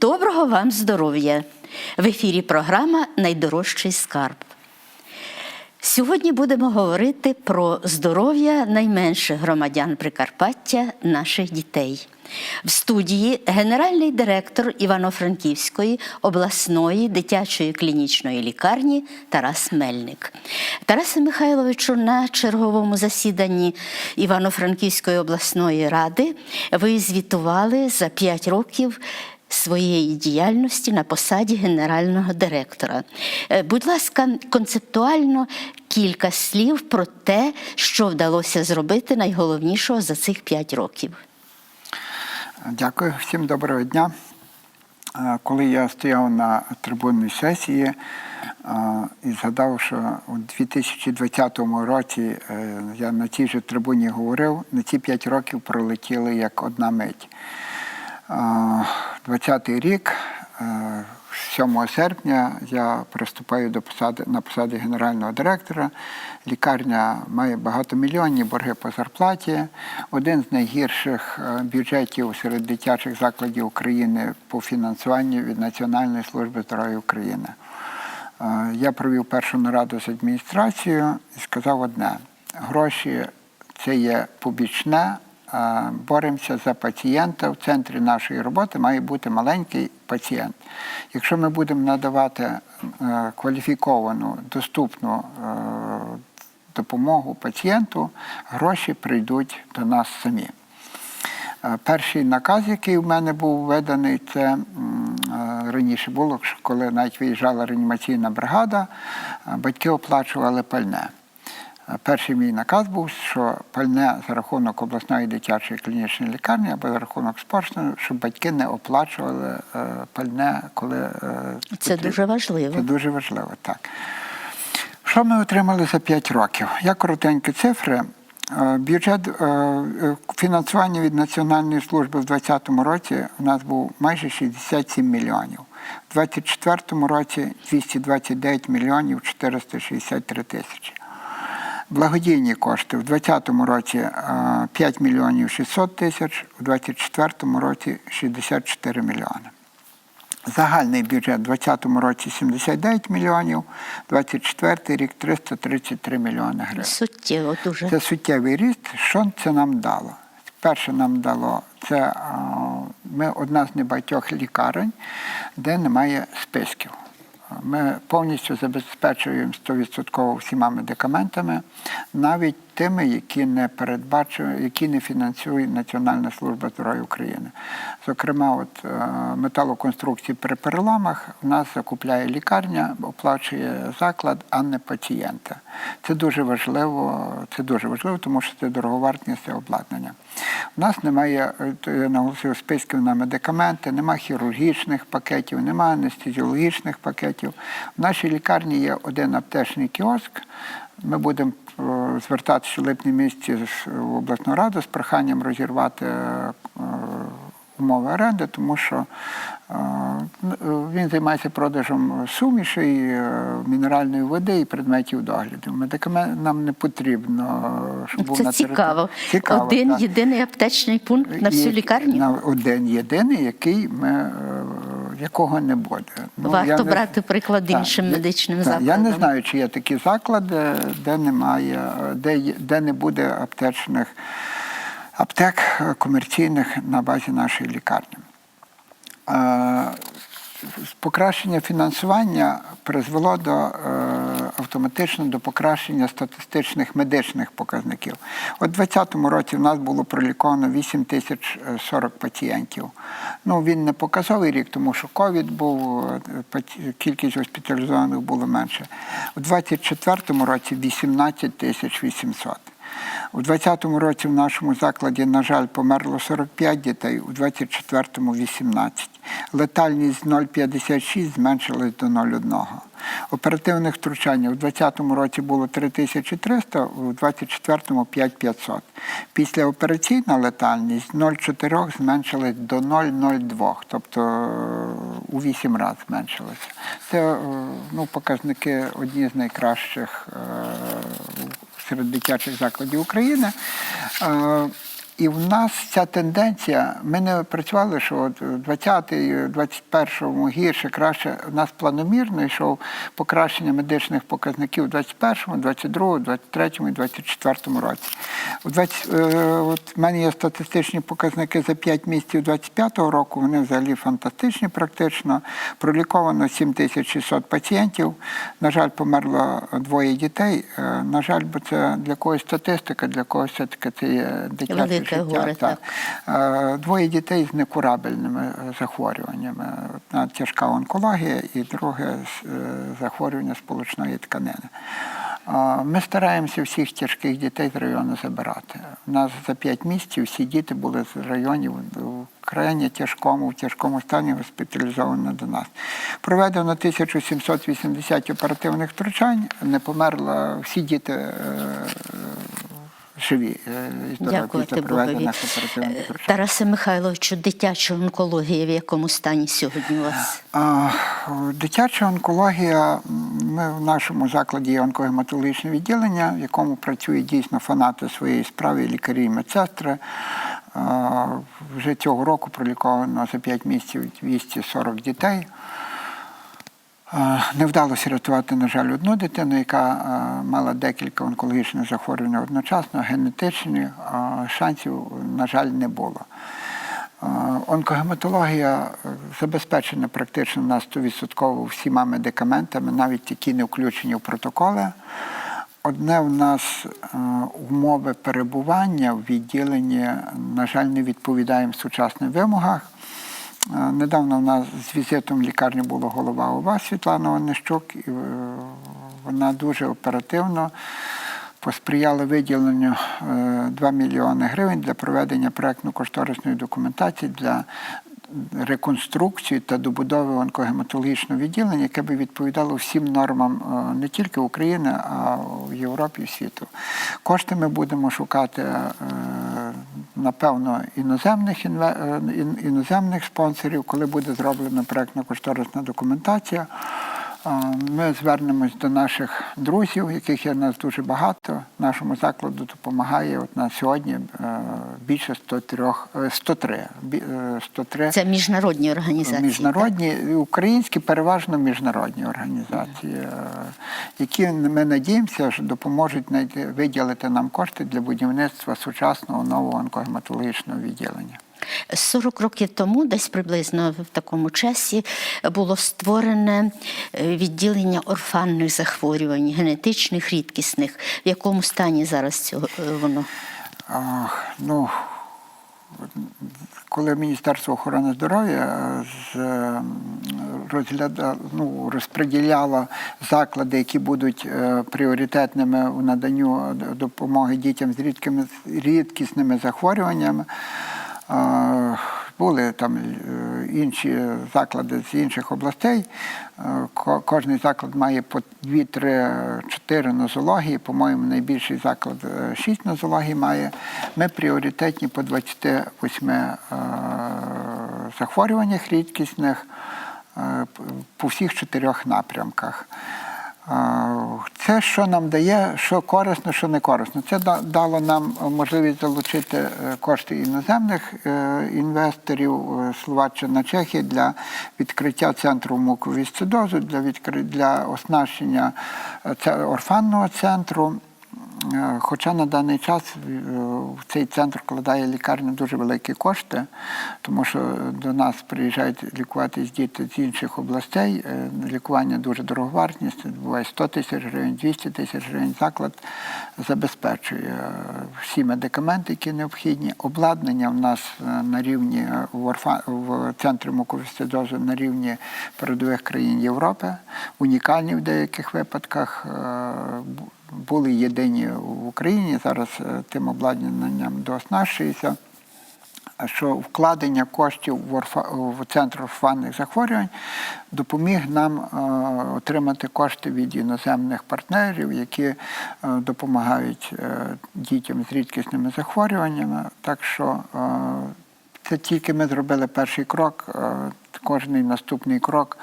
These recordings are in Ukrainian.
Доброго вам здоров'я! В ефірі програма Найдорожчий скарб. Сьогодні будемо говорити про здоров'я найменших громадян Прикарпаття, наших дітей. В студії генеральний директор Івано-Франківської обласної дитячої клінічної лікарні Тарас Мельник. Тарасе Михайловичу, на черговому засіданні Івано-Франківської обласної ради ви звітували за 5 років своєї діяльності на посаді генерального директора. Е, Будь ласка, концептуально кілька слів про те, що вдалося зробити найголовнішого за цих 5 років. Дякую, всім доброго дня. Е, Коли я стояв на трибунній сесії е, і згадав, що у 2020 році я на цій же трибуні говорив, на ці 5 років пролетіли як одна мить. 20-й рік, е, 7 серпня, я приступаю до посади на посаді генерального директора. Лікарня має багатомільйонні борги по зарплаті. Один з найгірших е, бюджетів серед дитячих закладів України по фінансуванню від Національної служби здоров'я України. Е, Я провів першу нараду з адміністрацією і сказав одне: гроші це є побічне. Боремося за пацієнта. В центрі нашої роботи має бути маленький пацієнт. Якщо ми будемо надавати е, кваліфіковану, доступну е, допомогу пацієнту, гроші прийдуть до нас самі. Е, Перший наказ, який в мене був виданий, це раніше було, коли навіть виїжджала реанімаційна бригада, батьки оплачували пальне. Перший мій наказ був, що пальне за рахунок обласної дитячої клінічної лікарні або за рахунок спорту, щоб батьки не оплачували е, пальне, коли е, Це потрібно. дуже важливо. Це дуже важливо, так. Що ми отримали за 5 років? Я коротенькі цифри. Е, Бюджет фінансування від Національної служби в 2020 році у нас був майже 67 мільйонів. У 2024 році 229 мільйонів 463 тисячі. Благодійні кошти в 2020 році е, 5 мільйонів 600 тисяч, у 2024 році 64 мільйони. Загальний бюджет у 2020 році 79 мільйонів, 2024 рік 333 мільйони гривень. Суттєво дуже. Це суттєвий ріст. Що це нам дало? Перше нам дало це ми одна з небагатьох лікарень, де немає списків. Ми повністю забезпечуємо 100% всіма медикаментами, навіть тими, які не передбачує, які не фінансує Національна служба здоров'я України. Зокрема, от е, металоконструкції при переламах у нас закупляє лікарня, оплачує заклад, а не пацієнта. Це дуже важливо, це дуже важливо, тому що це дороговартісне обладнання. У нас немає, е, наголосив, списків на медикаменти, немає хірургічних пакетів, немає анестезіологічних пакетів. В нашій лікарні є один аптечний кіоск. Ми будемо е, звертатися в липні місяці в обласну раду з проханням розірвати е, умови оренди, тому що е, він займається продажем сумішей, мінеральної води і предметів догляду. Медикамент нам не потрібно, щоб був Це на території. цікаво. Цікаво, Один так. єдиний аптечний пункт на всю лікарню. Один єдиний, який ми, якого не буде. Ну, Варто не- брати приклад Так, іншим я- медичним так, Я не знаю, чи є такі заклади, де немає, е, де, де не буде аптечних аптек е, комерційних на базі нашої лікарні. Е, Покращення фінансування призвело до е, автоматично до покращення статистичних медичних показників. У 2020 році в нас було проліковано 8 тисяч е, 40 пацієнтів. Ну, він не показовий рік, тому що ковід був, е, кількість госпіталізованих було менше. У 2024 році 18 тисяч 800. У 2020 році в нашому закладі, на жаль, померло 45 дітей, у 2024 – 18. Летальність 0,56 зменшилась до 0,1. Оперативних втручань у 2020 році було 3300, у 2024 – 5500. Післяопераційна летальність 0,4 зменшилась до 0,02, тобто е, у 8 разів зменшилася. Це е, ну, показники одні з найкращих е, серед дитячих закладів України. І в нас ця тенденця, ми не працювали, що от 20-й, 21-му гірше, краще. У нас планомірно йшов покращення медичних показників у 21-му, 22-му, 23-му і 24-му році. У 20, е, от мене є статистичні показники за 5 місяців 25-го року, вони взагалі фантастичні практично. Проліковано 7600 пацієнтів. На жаль, померло двоє дітей. Е, На жаль, бо це для когось статистика, для когось все-таки це є дитяче життя. горе, так. Е, Двоє дітей з некурабельними е, захворюваннями. Одна тяжка онкологія і друге е, захворювання сполучної тканини. Ми стараємося всіх тяжких дітей з району забирати. У нас за 5 місяців всі діти були з районів в крайне тяжкому, в тяжкому стані госпіталізовані до нас. Проведено 1780 оперативних втручань, не померло всі діти. Живі е, Дякувати Богові. Е. Тарасе Михайловичу, дитяча онкологія в якому стані сьогодні у вас? А, Дитяча онкологія. Ми в нашому закладі є онкогематологічне відділення, в якому працюють дійсно фанати своєї справи, лікарі і медсестри. А, Вже цього року проліковано за 5 місяців 240 дітей. А, Не вдалося рятувати, на жаль, одну дитину, яка мала декілька онкологічних захворювань одночасно, генетичні, шансів, на жаль, не було. Онкогематологія е, забезпечена практично на 100% всіма медикаментами, навіть які не включені в протоколи. Одне в нас е, умови перебування в відділенні, на жаль, не відповідаємо сучасним вимогах. Е, Недавно в нас з візитом в лікарні була голова ОВА Світлана Онищук, і е, вона дуже оперативно посприяла виділенню е, 2 мільйони гривень для проведення проектно-кошторисної документації для реконструкції та добудови онкогематологічного відділення, яке би відповідало всім нормам е, не тільки України, а в Європі і світу. Кошти ми будемо шукати. Напевно, іноземних іноземних спонсорів, коли буде зроблена проектно-кошторисна документація. Ми звернемось до наших друзів, яких є в нас дуже багато. Нашому закладу допомагає от на сьогодні е, більше 103, е, 103, бі- е, 103 Це міжнародні організації. міжнародні, і українські, переважно міжнародні організації, е, які ми надіємося, що допоможуть виділити нам кошти для будівництва сучасного нового онкогематологічного відділення. 40 років тому, десь приблизно в такому часі, було створене е, відділення орфанних захворювань, генетичних, рідкісних. В якому стані зараз цього е, воно? Ах, ну, коли Міністерство охорони здоров'я е, е, ну, розподіляло заклади, які будуть пріоритетними у наданню допомоги дітям з рідкими, рідкісними захворюваннями, були там е, інші заклади з інших областей. Е, Кожний заклад має по 2, 3, 4 нозології. По-моєму, найбільший заклад 6 нозологій має. Ми пріоритетні по 28 е, захворюваннях рідкісних е, по всіх чотирьох напрямках. Це, що нам дає, що корисно, що не корисно. Це дало нам можливість залучити е, кошти іноземних е, інвесторів е, Словаччина, Чехія для відкриття центру муковісцидозу, для відкри... для оснащення орфанного центру. Е, Хоча на даний час е, в цей центр вкладає лікарня дуже великі кошти, тому що до нас приїжджають лікуватись діти з інших областей. Е, Лікування дуже дороговартісне, буває 100 тисяч гривень, 200 тисяч гривень. Заклад забезпечує всі медикаменти, які необхідні. Обладнання в нас на рівні в центрі муковісцидозу на рівні передових країн Європи, унікальні в деяких випадках. Бу- були єдині в Україні, зараз е, тим обладнанням дооснащується. Що вкладення коштів в, орфа, в центр орфанних захворювань допоміг нам е, отримати кошти від іноземних партнерів, які е, допомагають дітям з рідкісними захворюваннями. Так що це тільки ми зробили перший крок. кожен Кожний наступний крок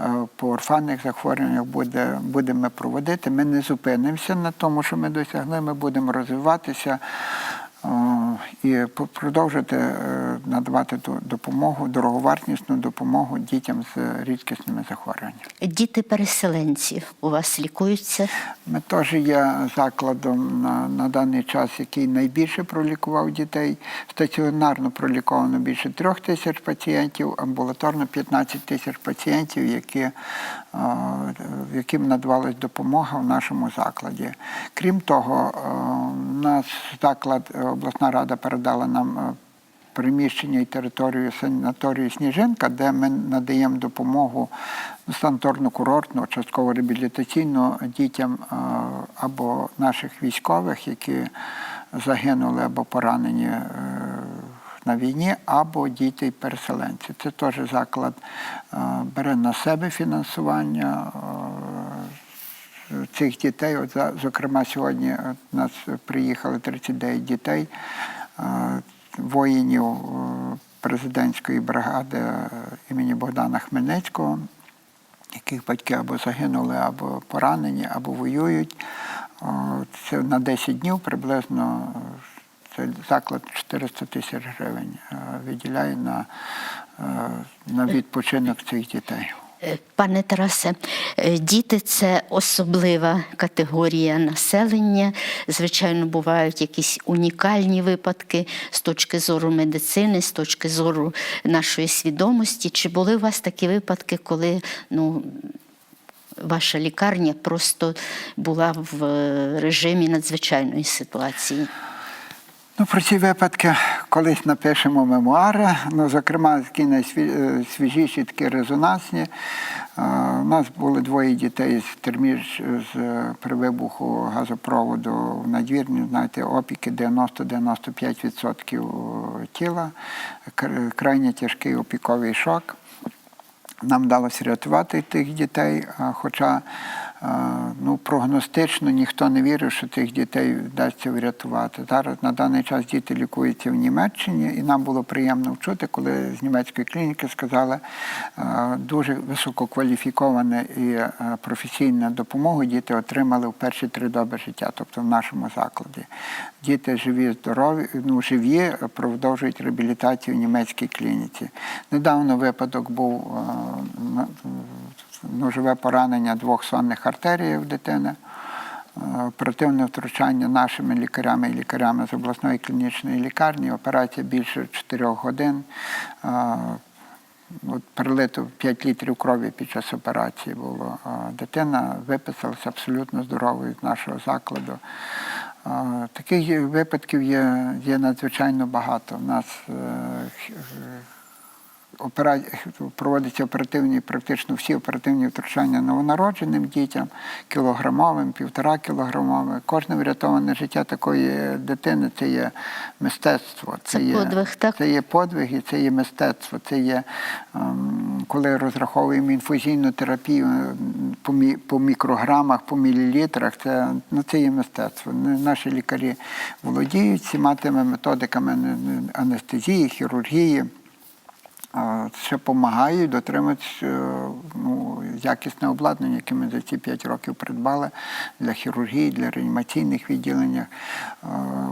е, по орфанних захворюваннях буде, будемо проводити. Ми не зупинимося на тому, що ми досягли. Ми будемо розвиватися. О, і продовжити е, надавати ту допомогу, дороговартісну допомогу дітям з рідкісними захворюваннями. Діти-переселенці у вас лікуються? Ми теж є закладом на, на даний час, який найбільше пролікував дітей. Стаціонарно проліковано більше трьох тисяч пацієнтів, амбулаторно 15 тисяч пацієнтів, які, е, яким надавалась допомога в нашому закладі. Крім того, е, наш заклад, е, обласна рада передала нам. е, приміщення і територію санаторію Сніжинка, де ми надаємо допомогу санаторно-курортну, частково реабілітаційну дітям або наших військових, які загинули або поранені на війні, або діти-переселенці. Це теж заклад е, бере на себе фінансування. е, Цих дітей, от, зокрема, сьогодні е, у нас приїхали 39 дітей, воїнів президентської бригади імені Богдана Хмельницького, яких батьки або загинули, або поранені, або воюють. Це на 10 днів приблизно заклад 400 тисяч гривень е, виділяє на, е, на відпочинок цих дітей. Е, Пане Тарасе, діти це особлива категорія населення. Звичайно, бувають якісь унікальні випадки з точки зору медицини, з точки зору нашої свідомості. Чи були у вас такі випадки, коли ну, ваша лікарня просто була в режимі надзвичайної ситуації? Ну, про ці випадки колись напишемо мемуари. Ну, зокрема, такі найсвіжіші, такі резонансні. Е, У нас були двоє дітей з терміж з е, при вибуху газопроводу в надвірні, знаєте, опіки 90-95% тіла, Кр- крайне тяжкий опіковий шок. Нам вдалося рятувати тих дітей, хоча е, ну, прогностично ніхто не вірив, що тих дітей вдасться врятувати. Зараз на даний час діти лікуються в Німеччині, і нам було приємно вчути, коли з німецької клініки сказали, е, дуже висококваліфікована і е, професійна допомогу діти отримали в перші три доби життя, тобто в нашому закладі. Діти живі, здорові, ну, живі, продовжують реабілітацію в німецькій клініці. Недавно випадок був е, ножове поранення двох сонних артерій в дитини. Е, Оперативне втручання нашими лікарями і лікарями з обласної клінічної лікарні. Операція більше 4 годин. Е, От перелито 5 літрів крові під час операції було. Дитина виписалася абсолютно здоровою з нашого закладу. Таких випадків є, є надзвичайно багато. У нас е, опера... проводяться оперативні, практично всі оперативні втручання новонародженим дітям, кілограмовим, півтора кілограмовим. Кожне врятоване життя такої дитини це є мистецтво. Це є, подвиг, так? Це є подвиг і це є мистецтво. Це є ем, коли розраховуємо інфузійну терапію по, мі, по мікрограмах, по мілілітрах. Це, ну, це є мистецтво. Наші лікарі володіють всіма тими методиками ан- ан- анестезії, хірургії. А, Ще допомагають дотримуватися е, ну, якісне обладнання, яке ми за ці 5 років придбали для хірургії, для реанімаційних відділень. Е,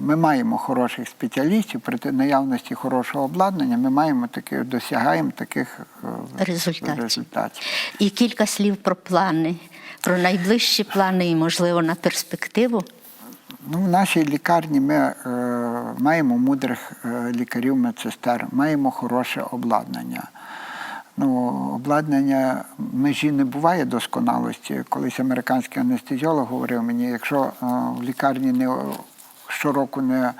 Ми маємо хороших спеціалістів, при наявності хорошого обладнання ми маємо таки, досягаємо таких е, Результатів. результатів. І кілька слів про плани, про найближчі плани і, можливо, на перспективу. Ну, в нашій лікарні ми маємо мудрих е, лікарів, медсестер, маємо хороше обладнання. Ну, обладнання межі не буває досконалості. Колись американський анестезіолог говорив мені, якщо е, в лікарні не щороку не,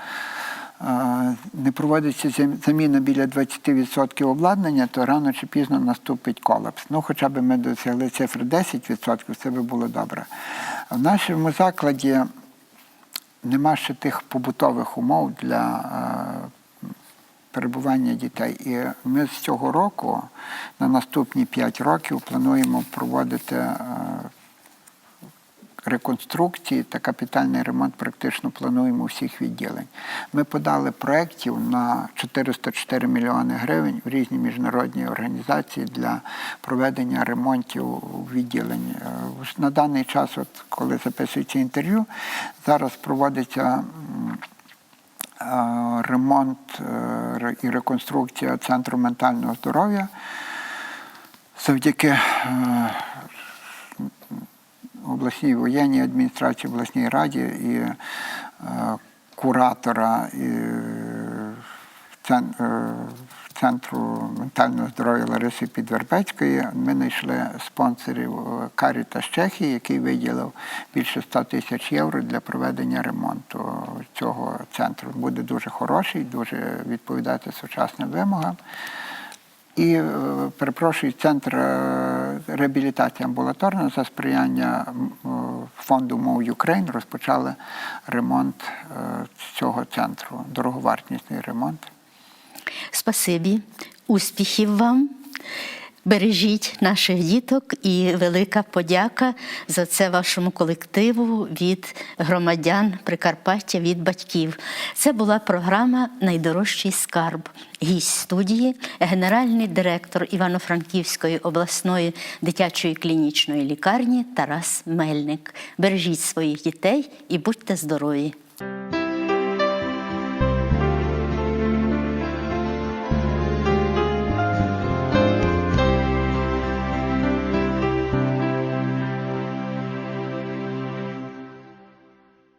е, не проводиться заміна біля 20% обладнання, то рано чи пізно наступить колапс. Ну, хоча б ми досягли цифри 10%, це би було добре. В нашому закладі нема ще тих побутових умов для е, перебування дітей. І ми з цього року на наступні 5 років плануємо проводити е, реконструкції та капітальний ремонт практично плануємо всіх відділень. Ми подали проєктів на 404 мільйони гривень в різні міжнародні організації для проведення ремонтів у відділенні. Е, На даний час, от коли записується інтерв'ю, зараз проводиться е, ремонт е, і реконструкція центру ментального здоров'я завдяки обласній воєнній адміністрації, обласній раді і е, куратора і е, е, центру ментального здоров'я Лариси Підвербецької. Ми знайшли спонсорів е, Каріта з Чехії, який виділив більше 100 тисяч євро для проведення ремонту цього центру. Буде дуже хороший, дуже відповідати сучасним вимогам. І е, перепрошую, центр реабілітації амбулаторна за сприяння е, фонду Мов Юкрейн розпочали ремонт е, цього центру, дороговартісний ремонт. Спасибі, успіхів вам. Бережіть наших діток і велика подяка за це вашому колективу від громадян Прикарпаття, від батьків. Це була програма Найдорожчий скарб. Гість студії, генеральний директор Івано-Франківської обласної дитячої клінічної лікарні Тарас Мельник. Бережіть своїх дітей і будьте здорові!